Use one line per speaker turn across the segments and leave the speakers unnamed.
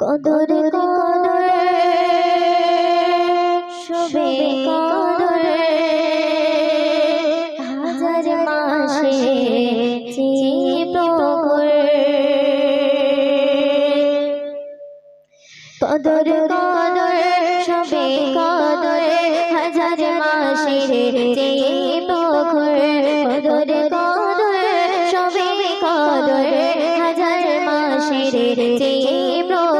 কদর কদর, শোবে কদর, হাজার মাসে কদর কদর, শোবে কদর, হাজার প্রখর কদর কদর, শোবে কদর, হাজার মাসের যে প্রখর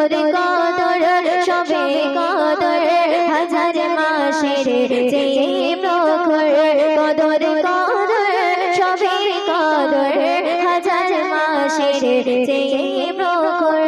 কদর কদর সবে কদর হাজার মাসের যে প্রখর কদর কদর সবে কদর হাজার মাসের যে প্রখর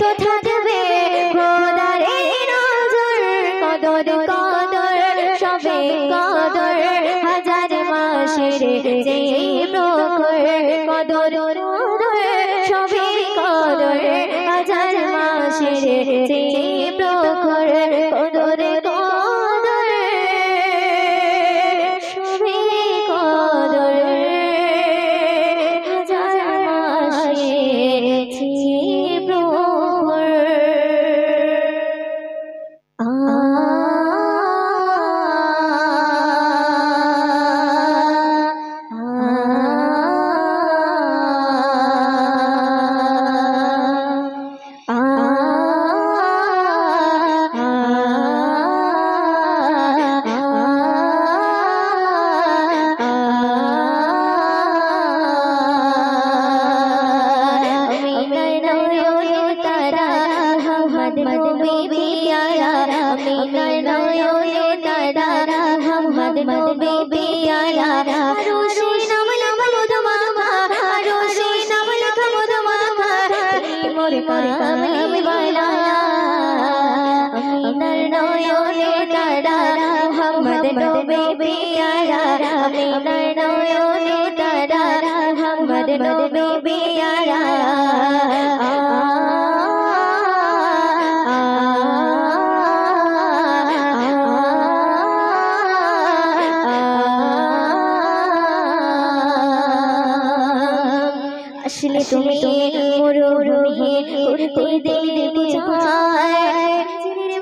তো বেবি আয়া রোশি নাম লখ মধ মামা রোশি নাম লখ মধ মামা মোর কামলি বালা মিনার নয়নে তারা মোহাম্মদ মদ বেবি আয়া মিনার নয়নে তারা মোহাম্মদ মদ বেবি আসলে তুমি মরুভূমি উড়তে দিলে বুঝায়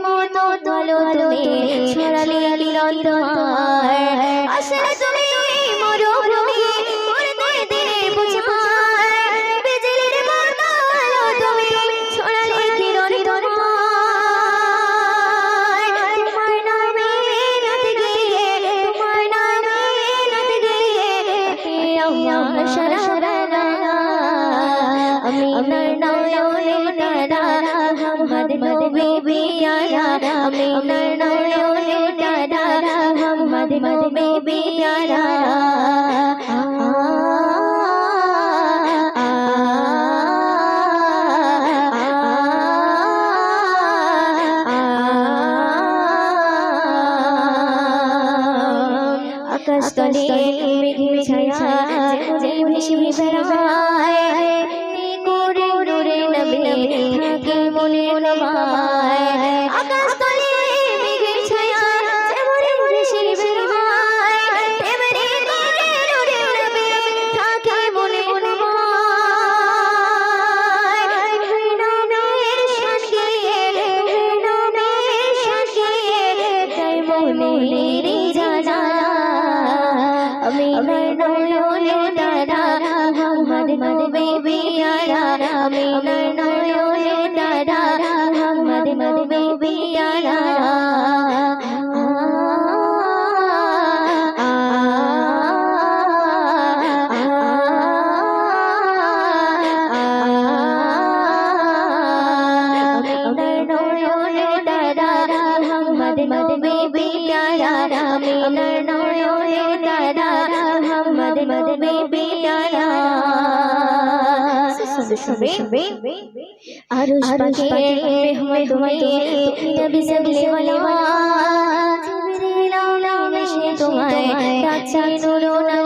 মতো তুমি ছড়ালে আসলে আমি নয়নে দাদা মোহাম্মদ নবী বিয়ারা আমি নয়নে দাদা মোহাম্মদ নবী বিয়ারা আকাশ তলে মেঘের ছায়া যে ভেসে বেড়ায় থাকে মনে নবায় আকাশ তলে মেঘের ছায়া যে ভেসে বেড়ায় তেমনি করে নূরে নবী থাকে মনে নবায় নামের শান নামের শান তাই মনে জানা আমি নয়নে দাদা মোহাম্মদ নবী বিয়ারা আমি নবী বিয়ারা আমি নয়নে দাদা মোহাম্মদ নবী বিয়ারা শুনবে শুনবে আরশ পাকে মেহমান তুমি নবী সাল্লাল্লাহু জিবরিল নামে সে তোমায় ডাকছে নুরুনালা আরশ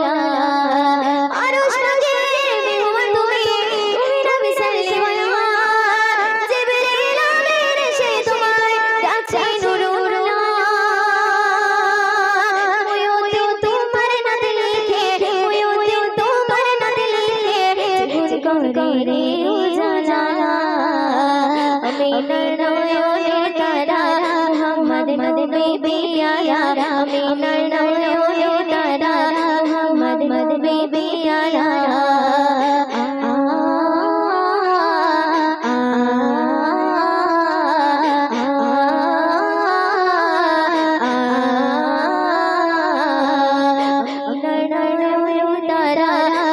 নবী বিয়ারা আমি নয়নে তারা মোহাম্মদ নবী বিয়ারা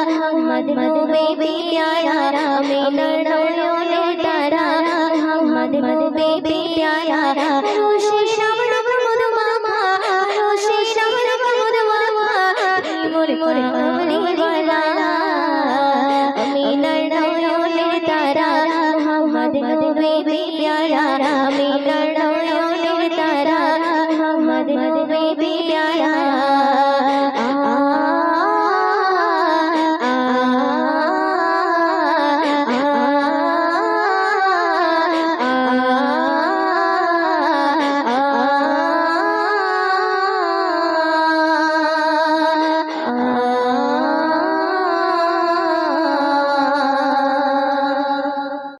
মোহাম্মদ নবী বিয়ারা আমি নয়নে নবী বিয়ারা